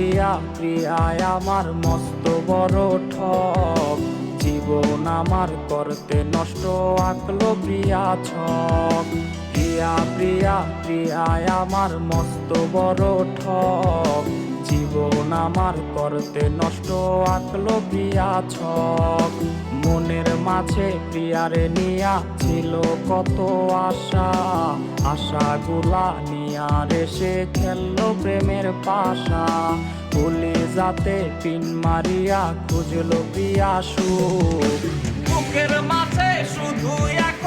প্রিয়া, প্রিয়ায় আমার মস্ত বড় ঠক জীবন আমার করতে নষ্ট আঁকলো প্রিয়া ছক। প্রিয়া প্রিয়া, প্রিয়ায় আমার মস্ত বড় ঠক জীবন আমার করতে নষ্ট আঁকলো প্রিয়া ছক। মনের মাঝে প্রিয়ারে নিয়া ছিল কত আশা। আশা আশাগুলা নিয়ারে সে খেললো প্রেমের পাশা। বলে যাতে পিন মারিয়া খুঁজলো পিয়াসু বুকের মাঝে শুধু এখন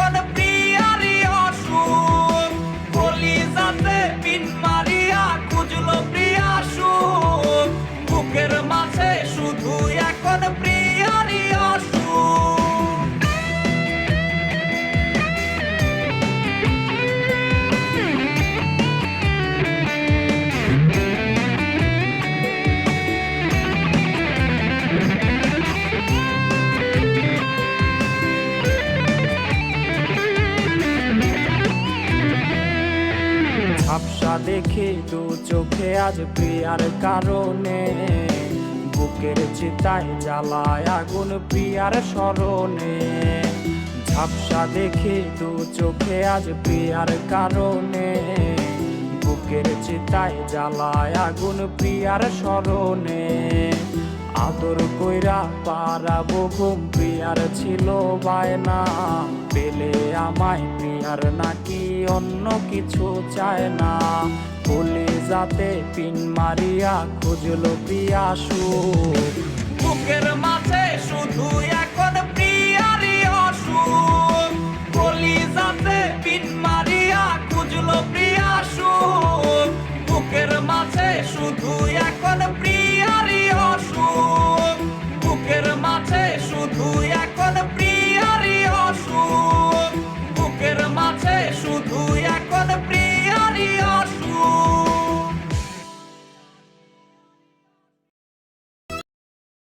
ঝাপসা দেখে দু চোখে আজ প্রিয়ার কারণে। বুকের চিতায় জ্বালায় আগুন প্রিয়ার স্মরণে। ঝাপসা দেখে দু চোখে আজ প্রিয়ার কারণে। বুকের চিতায় জ্বালায় আগুন প্রিয়ার স্মরণে। আদর কইরা পারাবো ঘুম প্রিয়ার ছিল বায়না। পেলে আমায় প্রিয়ার নাকি অন্য কিছু চায় না। বলে যাতে পিন মারিয়া খুঁজলো প্রিয়া সুখ বুকের মাঝে শুধু